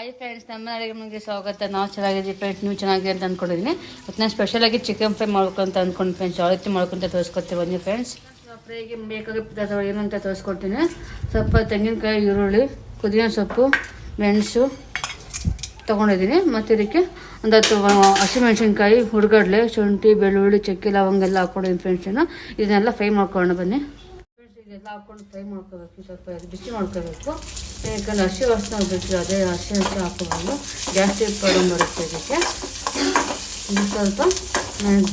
Hi friends ನಮ್ಮ ಅಡುಗೆ ಮನೆಗೆ ಸ್ವಾಗತ. ನಾವು ಚೆನ್ನಾಗಿದ್ದೀವಿ ಫ್ರೆಂಡ್ಸ್ ನೀವು ಚೆನ್ನಾಗಿದೆ ಅಂತ ಅಂದ್ಕೊಂಡಿದ್ದೀನಿ ಮತ್ತು ನಾನು ಸ್ಪೆಷಲಾಗಿ ಚಿಕನ್ ಫ್ರೈ ಮಾಡ್ಕೊಂತ ಅಂದ್ಕೊಂಡು ಫ್ರೆಂಡ್ಸ್ ಯಾವ ರೀತಿ ಮಾಡ್ಕೊಂತ ತೋರಿಸ್ಕೊತೀವಿ ಬನ್ನಿ ಫ್ರೆಂಡ್ಸ್ ಫ್ರೈಗೆ ಬೇಕಾಗಿ ಪದಾರ್ಥ ಏನು ಅಂತ ತೋರಿಸ್ಕೊಡ್ತೀನಿ. ಸ್ವಲ್ಪ ತೆಂಗಿನಕಾಯಿ, ಈರುಳ್ಳಿ, ಪುದೀನ ಸೊಪ್ಪು, ಮೆಣಸು ತೊಗೊಂಡಿದ್ದೀನಿ ಮತ್ತು ಇದಕ್ಕೆ ಒಂದು ಹತ್ತು ಹಸಿಮೆಣ್ಸಿನ್ಕಾಯಿ ಹಸಿಮೆಣಸಿನ್ಕಾಯಿ ಹುಡುಗಡ್ಲೆ ಶುಂಠಿ, ಬೆಳ್ಳುಳ್ಳಿ, ಚಕ್ಕೆ, ಲವಂಗ ಎಲ್ಲ ಹಾಕ್ಕೊಂಡಿದ್ದೀನಿ ಫ್ರೆಂಡ್ಸ್ ಇದನ್ನೆಲ್ಲ ಫ್ರೈ ಮಾಡ್ಕೊಳ್ಳೋಣ ಬನ್ನಿ. ಇದೆಲ್ಲ ಹಾಕ್ಕೊಂಡು ಫ್ರೈ ಮಾಡ್ಕೋಬೇಕು, ಸ್ವಲ್ಪ ಬಿಸಿ ಮಾಡ್ಕೋಬೇಕು. ಯಾಕಂದ್ರೆ ಹಸಿ ವಾಸನೆ ಹೋಗ್ಬೇಕು ಅದೇ ಹಸಿ ಹಸಿ ಹಾಕೋಬೋದು ಜಾಸ್ತಿ ಪ್ರಾಬ್ಲಮ್ ಬರುತ್ತೆ ಇದಕ್ಕೆ. ಇದು ಸ್ವಲ್ಪ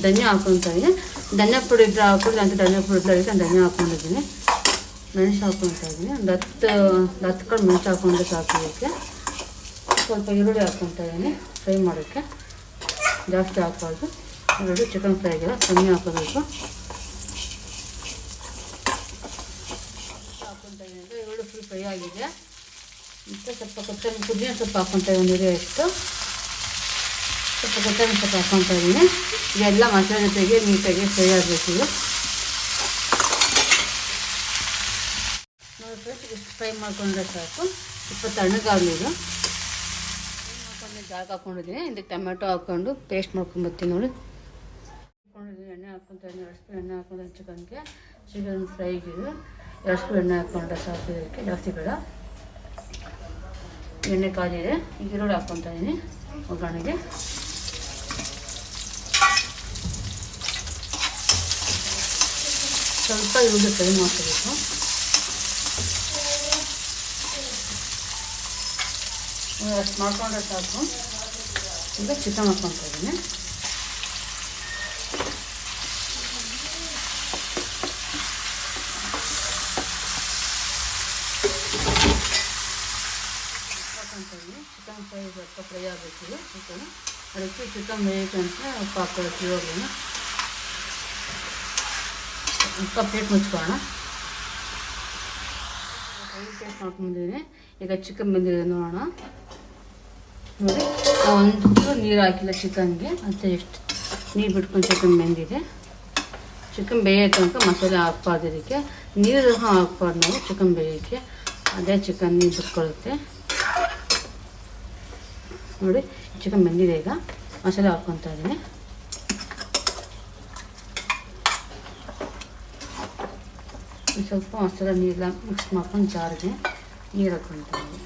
ಧನ್ಯ ಹಾಕೊತಾಯಿದ್ದೀನಿ ಧನ್ಯ ಪುಡಿ ಇದ್ರೆ ಹಾಕೊಳ್ಳಿ ಅಂತ ಧನ್ಯ ಪುಡಿ ಇದ್ರೆ ಅದಕ್ಕೆ ಧನ್ಯ ಹಾಕೊಂಡಿದ್ದೀನಿ. ಮೆಣಸು ಹಾಕ್ಕೊತಾ ಇದ್ದೀನಿ ಒಂದು ಹತ್ತು ಹತ್ತು ಕಡೆ ಮೆಣಸು ಹಾಕೊಂಡು ಸಾಕು ಇದಕ್ಕೆ. ಸ್ವಲ್ಪ ಈರುಳ್ಳಿ ಹಾಕ್ಕೊತಾ ಇದ್ದೀನಿ ಫ್ರೈ ಮಾಡೋಕ್ಕೆ. ಜಾಸ್ತಿ ಹಾಕ್ಬಾರ್ದು. ಈರುಳ್ಳಿ ಚಿಕನ್ ಫ್ರೈಗೆಲ್ಲ ಕಮ್ಮಿ ಹಾಕೋಬೇಕು. ಹಾಕ್ಕೊತಾ ಇದ್ದೀನಿ ಫುಲ್ ಫ್ರೈ ಆಗಿದೆ. ಮತ್ತು ಸ್ವಲ್ಪ ಕೊತ್ತಂಬರಿ ಪುದೀನ ಸ್ವಲ್ಪ ಹಾಕ್ಕೊತಾ ಇದ್ದೀನಿ ಎಷ್ಟು ಸ್ವಲ್ಪ ಕೊತ್ತಂಬರಿ ಸ್ವಲ್ಪ ಹಾಕ್ಕೊತಾ ಇದ್ದೀನಿ ಇದೆಲ್ಲ ಮಸಾಲೆ ಜೊತೆಗೆ ನೀಟಾಗಿ ಫ್ರೈ ಆಗಬೇಕು ಇದು. ನೋಡಿ ಫ್ರೆಂಡ್ಸ್ ಇಷ್ಟು ಫ್ರೈ ಮಾಡ್ಕೊಂಡ್ರೆ ಸಾಕು. ಸ್ವಲ್ಪ ತಣ್ಣಗಾಗಲಿ ಇದು ಮಾಡ್ಕೊಂಡು ಜಾಗ ಹಾಕೊಂಡಿದ್ದೀನಿ. ಇದಕ್ಕೆ ಟೊಮೆಟೊ ಹಾಕ್ಕೊಂಡು ಪೇಸ್ಟ್ ಮಾಡ್ಕೊಂಬರ್ತೀನಿ ನೋಡಿ. ಹಾಕೊಂಡಿದ್ದೀನಿ ಎಣ್ಣೆ ಹಾಕ್ಕೊಂತ ಎರಡು ಸ್ಪೂನ್ ಎಣ್ಣೆ ಹಾಕೊಂಡು ಚಿಕನ್ಗೆ. ಚಿಕನ್ ಫ್ರೈಗೆ. ಎರಡು ಎಣ್ಣೆ ಹಾಕ್ಕೊಂಡ್ರೆ ಸಾಕು ಇದಕ್ಕೆ. ಜಾಸ್ತಿ ಬೇಡ. ಎಣ್ಣೆ ಕಾದಿದೆ ಈಗ ಈರುಳ್ಳಿ ಹಾಕ್ಕೊತಾ ಇದ್ದೀನಿ ಒಗ್ಗರಣೆಗೆ. ಸ್ವಲ್ಪ ಈರುಳ್ಳಿ ಫ್ರೈ ಮಾಡ್ಕೋಬೇಕು. ಅಷ್ಟು ಮಾಡ್ಕೊಂಡ್ರೆ ಸಾಕು. ಈಗ ಚಿಕನ್ ಹಾಕ್ಕೊತಾ ಇದ್ದೀನಿ ಹಾಕ್ಕೊತಾ ಇದ್ದೀನಿ ಚಿಕನ್ ಫ್ರೈ ಸ್ವಲ್ಪ ಫ್ರೈ ಆಗಬೇಕಿಲ್ಲ ಚಿಕನ್ ಅದಕ್ಕೆ ಚಿಕನ್ ಉಪ್ಪು ಹಾಕ್ಕೊಳಕ್ಕೆ ಇವಾಗಲೂ ಉಪ್ಪ ಪ್ಲೇಟ್ ಮುಚ್ಕೊಳ್ಳೋಣ. ಪ್ಲೇಟ್ ಮಾಡ್ಕೊಂಡಿದ್ದೀನಿ ಈಗ ಚಿಕನ್ ಬಂದಿದೆ ನೋಡೋಣ. ನೋಡಿ ಒಂದು ನೀರು ಹಾಕಿಲ್ಲ ಚಿಕನ್ಗೆ ಮತ್ತೆ ಎಷ್ಟು ನೀರು ಬಿಟ್ಕೊಂಡು ಚಿಕನ್ ಬೆಂದಿದೆ. ಚಿಕನ್ ಬೇಯೋ ಮಸಾಲೆ ಹಾಕ್ಬಾರ್ದು ಇದಕ್ಕೆ. ನೀರು ಹಾಕ್ಬಾರ್ದು ನಾವು ಚಿಕನ್ ಬೇಯೋಕ್ಕೆ. ಅದೇ ಚಿಕನ್ ನೀರು ಬಿಟ್ಕೊಳ್ಳುತ್ತೆ. ನೋಡಿ, ಚಿಕನ್ ಬಂದಿದೆ ಈಗ. ಮಸಾಲೆ ಹಾಕ್ಕೊತಾ ಇದ್ದೀನಿ. ಸ್ವಲ್ಪ ಮಸಾಲೆ ನೀರೆಲ್ಲ ಮಿಕ್ಸ್ ಮಾಡ್ಕೊಂಡು ಜಾರಿಗೆ ನೀರು ಹಾಕ್ಕೊತೀನಿ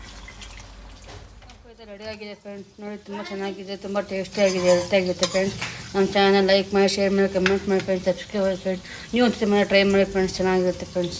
ರೆಡಿ ಆಗಿದೆ ಫ್ರೆಂಡ್ಸ್ ನೋಡಿ, ತುಂಬ ಚೆನ್ನಾಗಿದೆ, ತುಂಬ ಟೇಸ್ಟಿಯಾಗಿದೆ ಹೆಲ್ತಿಯಾಗಿರುತ್ತೆ ಫ್ರೆಂಡ್ಸ್ ನಮ್ಮ ಚಾನಲ್ ಲೈಕ್ ಮಾಡಿ ಶೇರ್ ಮಾಡಿ ಕಮೆಂಟ್ ಮಾಡಿ ಫ್ರೆಂಡ್ಸ್ ಸಬ್ಸ್ಕ್ರೈಬ್ ಮಾಡಿ ಫ್ರೆಂಡ್ಸ್ ನೀವು ಒಂದು ಮನೆ ಟ್ರೈ ಮಾಡಿ ಫ್ರೆಂಡ್ಸ್ ಚೆನ್ನಾಗಿರುತ್ತೆ ಫ್ರೆಂಡ್ಸ್